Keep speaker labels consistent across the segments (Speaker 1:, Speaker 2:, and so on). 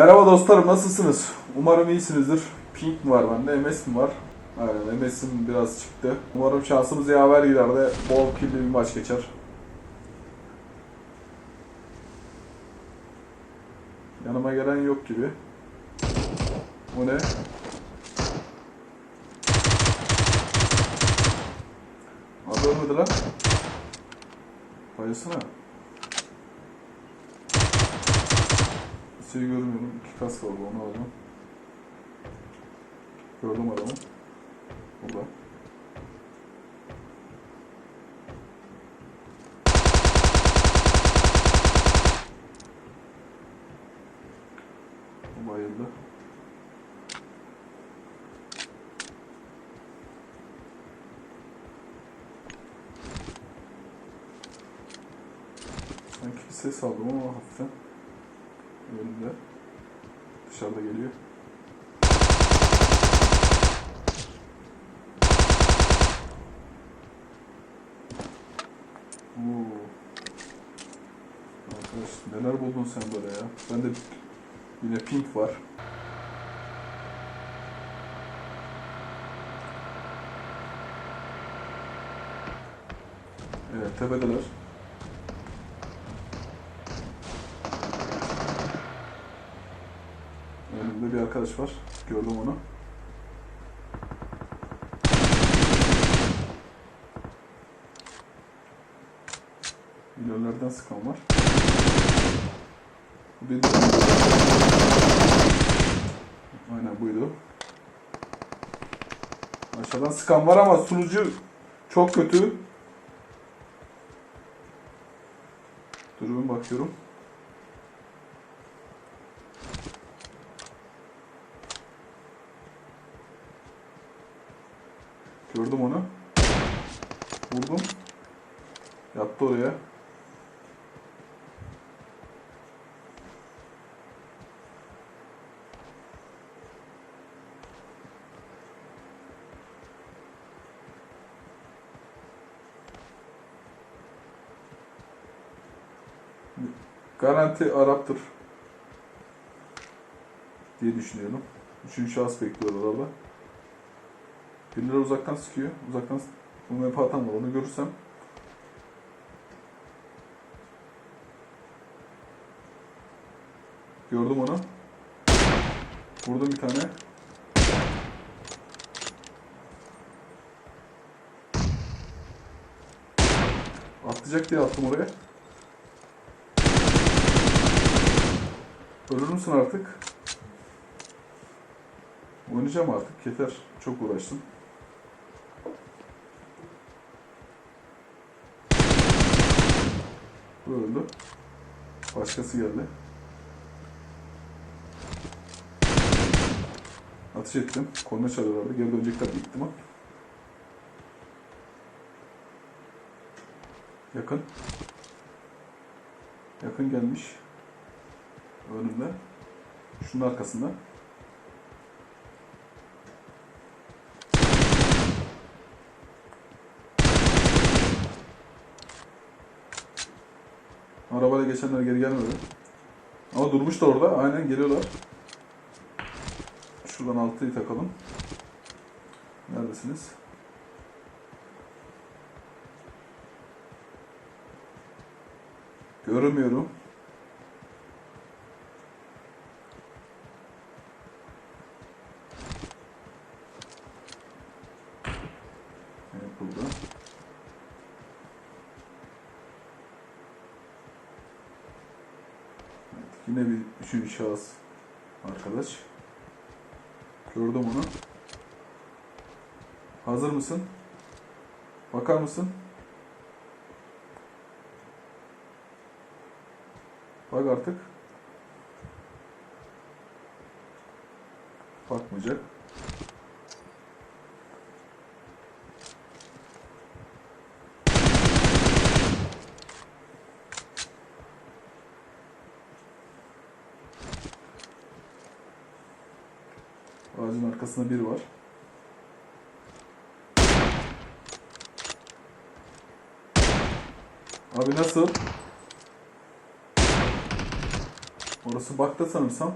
Speaker 1: Merhaba dostlarım nasılsınız? Umarım iyisinizdir. Pink mi var bende? MS mi var? Aynen MS'im biraz çıktı. Umarım şansımız yaver gider de bol killi bir maç geçer. Yanıma gelen yok gibi. Bu ne? Adı ölmedi lan. Bayılsana. Şey görmüyorum. İki kas var onu alacağım. Gördüm adamı. Burada. Bu bayıldı. Sanki bir ses aldım ama hafiften. Önümde. Dışarıda geliyor. Oo. Arkadaş neler buldun sen böyle ya? Bende yine pink var. Evet tepedeler. Önümde bir arkadaş var. Gördüm onu. İlerlerden sıkan var. Bu. Aynen buydu. Aşağıdan sıkan var ama sunucu çok kötü. Durun bakıyorum. Gördüm onu. Vurdum. Yattı oraya. Garanti Arap'tır diye düşünüyorum. Üçüncü şahıs bekliyor orada. Birileri uzaktan sıkıyor. Uzaktan bu map atan var. Onu görürsem Gördüm onu. Vurdum bir tane. Atlayacak diye attım oraya. Ölür müsün artık? Oynayacağım artık. Yeter. Çok uğraştım. Öldü. Başkası geldi. Ateş ettim. Korna çalıyorlardı. Geri dönecekler büyük ihtimal. Yakın. Yakın gelmiş. Önümde. Şunun arkasında. Arabayla geçenler geri gelmedi. Ama durmuş da orada. Aynen geliyorlar. Şuradan altıyı takalım. Neredesiniz? Görmüyorum. Evet burada. Evet, yine bir üçüncü şahıs arkadaş. Gördüm onu. Hazır mısın? Bakar mısın? Bak artık. Bakmayacak. Ağacın arkasında biri var. Abi nasıl? Orası bakta sanırsam.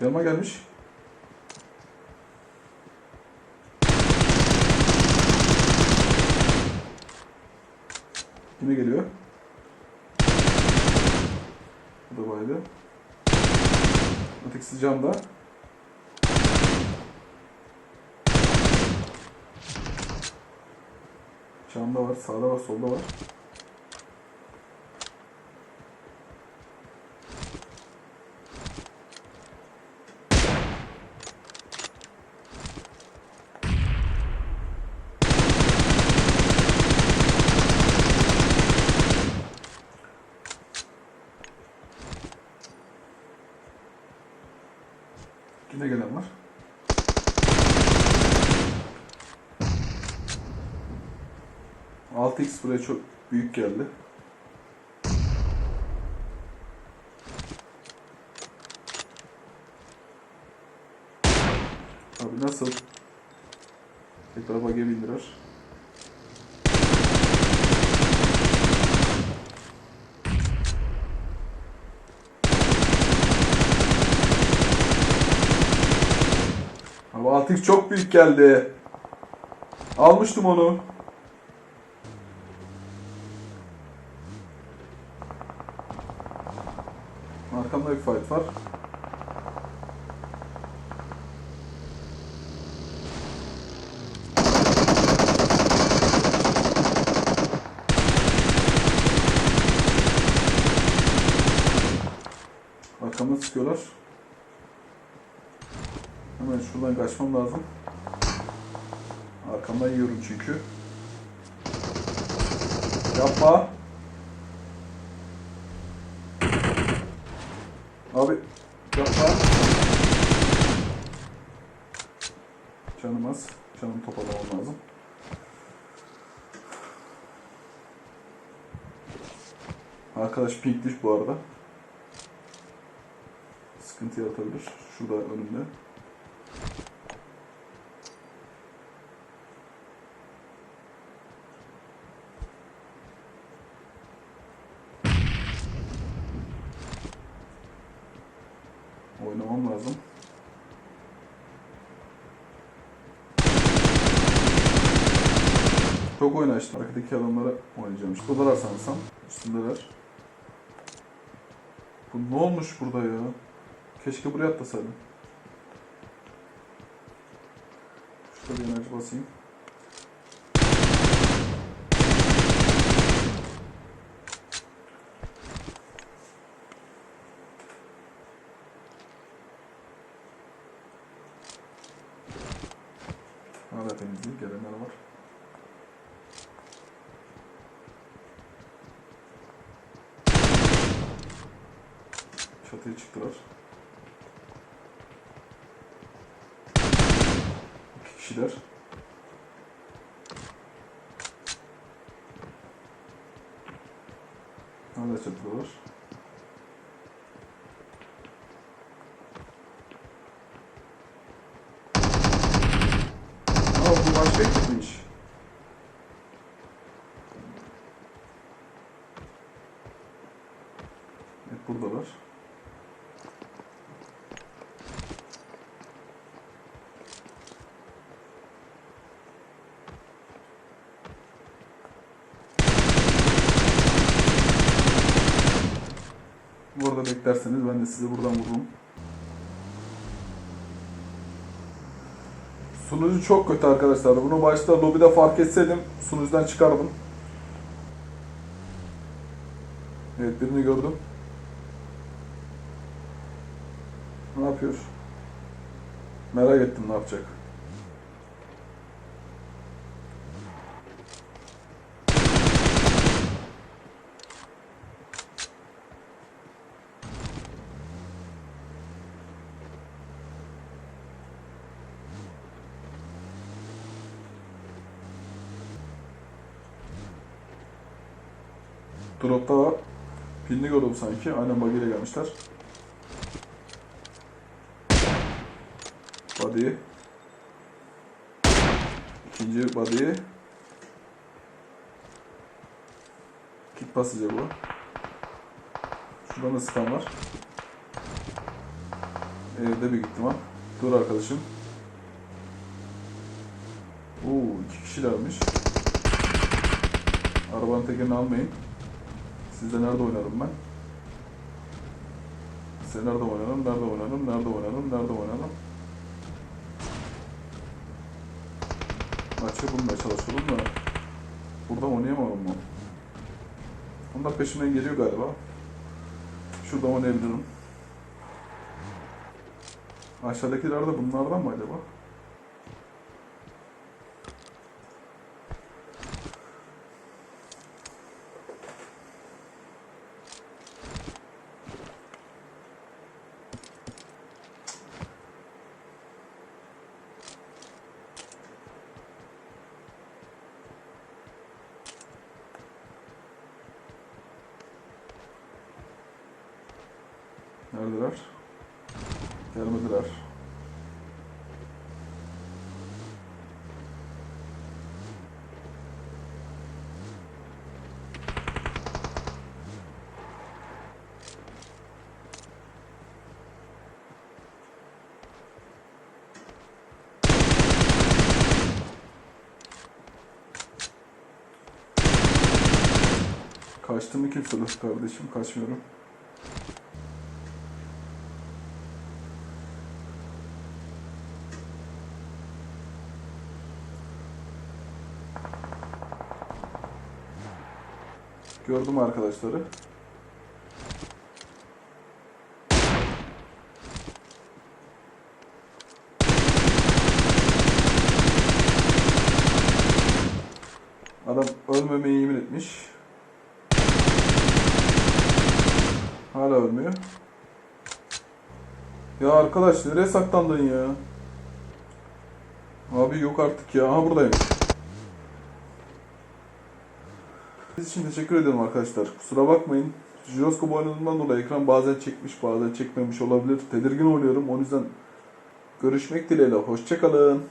Speaker 1: Yanıma gelmiş. Kime geliyor? Ötekisi camda. Camda var, sağda var, solda var. Gelen var. Altı x buraya çok büyük geldi. Abi nasıl? Tekrar bug'e bindirer. 6x çok büyük geldi. Almıştım onu. Arkamda bir fight var. Arkamda sıkıyorlar. Hemen şuradan kaçmam lazım. Arkamdan yiyorum çünkü. Yapma. Abi yapma. Canım az. Canım toparlamam lazım. Arkadaş pinkmiş bu arada. Sıkıntı yaratabilir. Şurada önümde. Oynamam lazım. Çok oynaştım. Arkadaki adamlara oynayacağım. Şuradalar sanırsam. Üstündeler. Bu ne olmuş burada ya? Keşke buraya atlasaydım. Şurada bir enerji basayım. Hala temizliği gelenler var. Çatıya çıktılar. İki kişiler. Hala çatıdalar. Aa bu başka ekipmiş. Evet buradalar. Bu arada beklerseniz ben de size buradan vururum. Sunucu çok kötü arkadaşlar. Bunu başta lobide fark etseydim sunucudan çıkardım. Evet birini gördüm. Ne yapıyor? Merak ettim ne yapacak. Drop'ta pilini gördüm sanki. Aynen bug ile gelmişler. Body. İkinci body. Kit basıcı bu. Şurada da scan var. Evde büyük ihtimal. Dur arkadaşım. Oo iki kişilermiş. Arabanın tekerini almayın. Sizde nerede oynarım ben? Size nerede oynarım, nerede oynarım, nerede oynarım, nerede oynarım? Maçı bulmaya çalışalım da. Burada oynayamam mı? Onlar peşimden geliyor galiba. Şurada oynayabilirim. Aşağıdakiler de bunlardan mı acaba? Neredeler? Gelmediler. Kaçtı mı kimse de kardeşim? Kaçmıyorum. Gördüm arkadaşları. Adam ölmemeye yemin etmiş. Hala ölmüyor. Ya arkadaş nereye saklandın ya? Abi yok artık ya. Aha buradayım. İçin teşekkür ederim arkadaşlar. Kusura bakmayın. Jiroskop oynadığımdan dolayı ekran bazen çekmiş bazen çekmemiş olabilir. Tedirgin oluyorum. O yüzden görüşmek dileğiyle. Hoşçakalın.